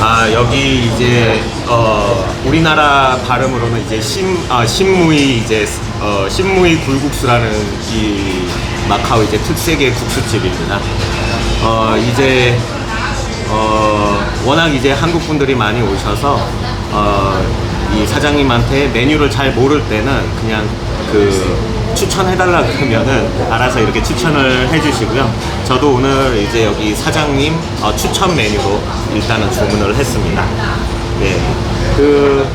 아 여기 이제 어 우리나라 발음으로는 이제 신 아, 신무이 이제 어 신무이 굴국수라는 이 마카오 이제 특색의 국수집입니다. 어 이제 어 워낙 이제 한국 분들이 많이 오셔서 어 이 사장님한테 메뉴를 잘 모를 때는 그냥 그 추천해달라 그러면은 알아서 이렇게 추천을 해주시고요. 저도 오늘 이제 여기 사장님 어, 추천 메뉴로 일단은 주문을 했습니다. 예. 그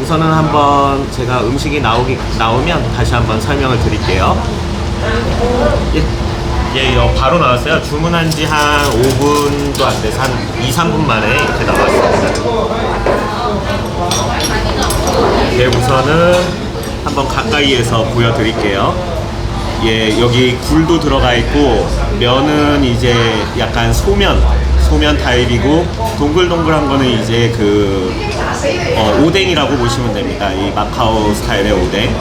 우선은 한번 제가 음식이 나오기 나오면 다시 한번 설명을 드릴게요. 예. 예, 여 바로 나왔어요. 주문한 지 한 5분도 안 돼서 한 2, 3분 만에 이렇게 나왔습니다. 예, 우선은 한번 가까이에서 보여드릴게요. 예, 여기 굴도 들어가 있고 면은 이제 약간 소면, 소면 타입이고 동글동글한 거는 이제 그 어, 오뎅이라고 보시면 됩니다. 이 마카오 스타일의 오뎅.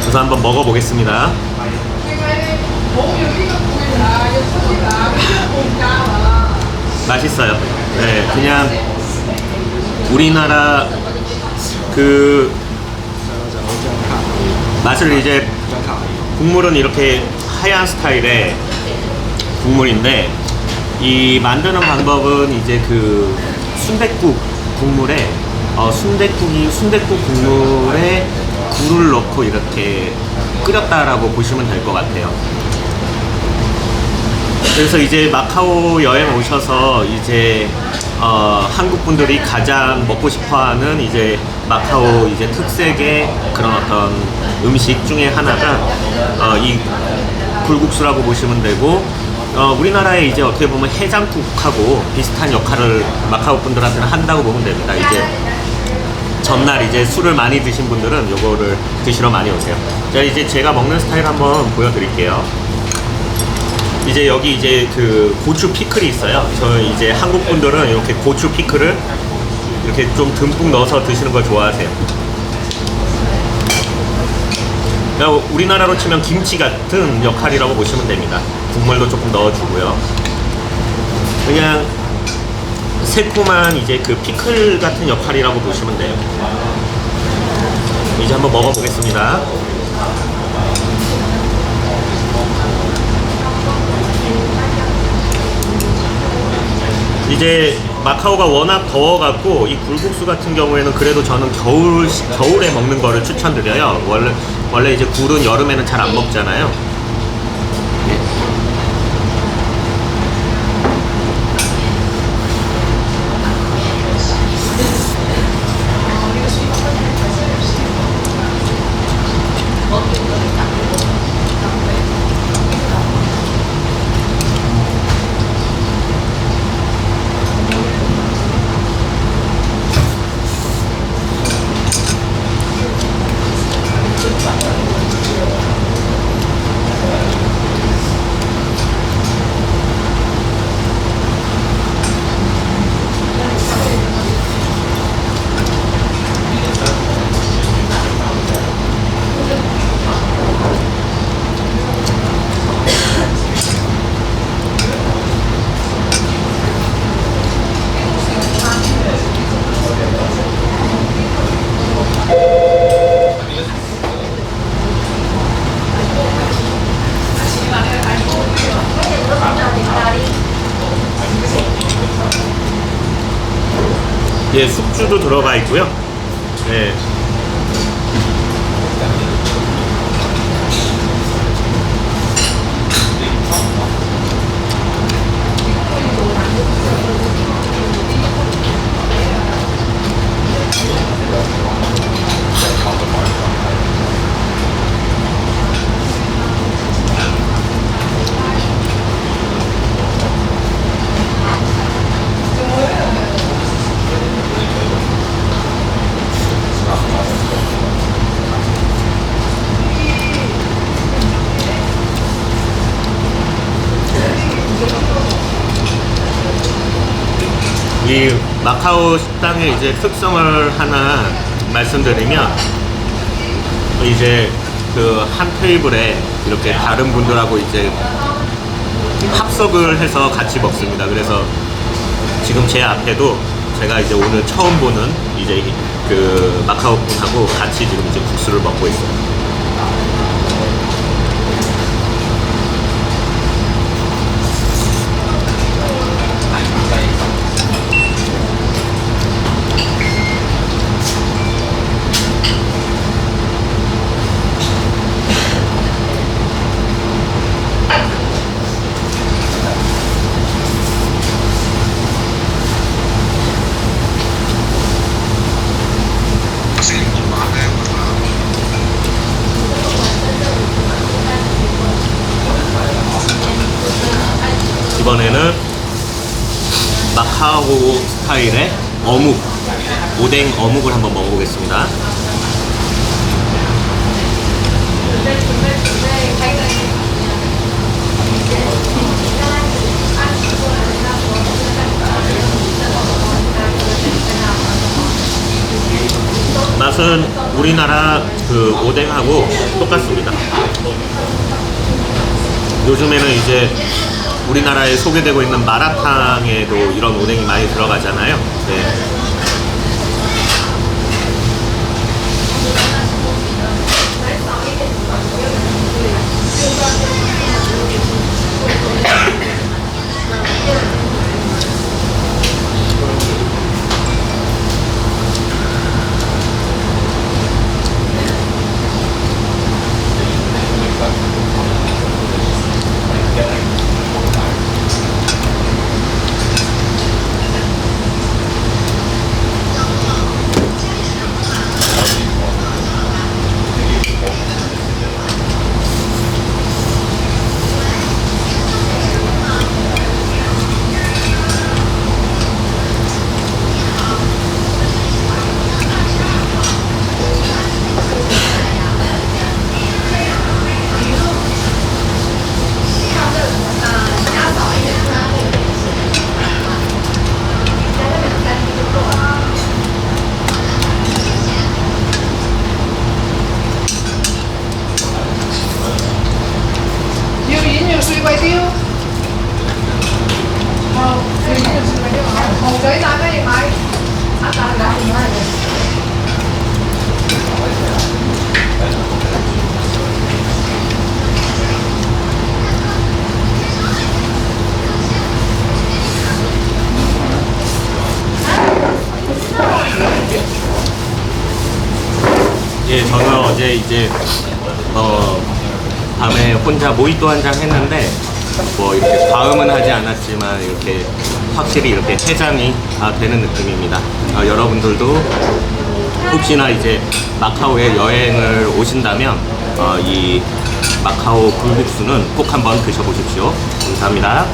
그래서 한번 먹어보겠습니다. 맛있어요. 네, 그냥 우리나라 그 맛을 이제 국물은 이렇게 하얀 스타일의 국물인데 이 만드는 방법은 이제 그 순댓국 국물에 어 순댓국이 순댓국 국물에 굴을 넣고 이렇게 끓였다라고 보시면 될 것 같아요. 그래서 이제 마카오 여행 오셔서 이제 어, 한국 분들이 가장 먹고 싶어하는 이제 마카오 이제 특색의 그런 어떤 음식 중에 하나가 어, 이 굴국수라고 보시면 되고 어, 우리나라에 이제 어떻게 보면 해장국하고 비슷한 역할을 마카오 분들한테는 한다고 보면 됩니다. 이제 전날 이제 술을 많이 드신 분들은 요거를 드시러 많이 오세요. 자 이제 제가 먹는 스타일 한번 보여드릴게요. 이제 여기 이제 그 고추 피클이 있어요. 저 이제 한국 분들은 이렇게 고추 피클을 이렇게 좀 듬뿍 넣어서 드시는 걸 좋아하세요. 우리나라로 치면 김치 같은 역할이라고 보시면 됩니다. 국물도 조금 넣어주고요. 그냥 새콤한 이제 그 피클 같은 역할이라고 보시면 돼요. 이제 한번 먹어보겠습니다. 이제 마카오가 워낙 더워갖고 이 굴국수 같은 경우에는 그래도 저는 겨울 겨울에 먹는 거를 추천드려요. 원래 원래 이제 굴은 여름에는 잘 안 먹잖아요. 예, 숙주도 들어가 있고요. 네. 이 마카오 식당의 이제 특성을 하나 말씀드리면 이제 그 한 테이블에 이렇게 다른 분들하고 이제 합석을 해서 같이 먹습니다. 그래서 지금 제 앞에도 제가 이제 오늘 처음 보는 이제 그 마카오 분하고 같이 지금 이제 국수를 먹고 있어요. 마카오 스타일의 어묵, 오뎅 어묵을 한번 먹어보겠습니다. 맛은 우리나라 그 오뎅하고 똑같습니다. 요즘에는 이제 우리나라에 소개되고 있는 마라탕에도 이런 오뎅이 많이 들어가잖아요. 네. 예, 저는 어제 이제 어 밤에 혼자 모히또 한 잔 했는데 뭐 이렇게 과음은 하지 않았지만 이렇게 확실히 이렇게 해장이 아, 되는 느낌입니다. 어, 여러분들도 혹시나 이제 마카오에 여행을 오신다면 어, 이 마카오 굴국수는 꼭 한번 드셔보십시오. 감사합니다.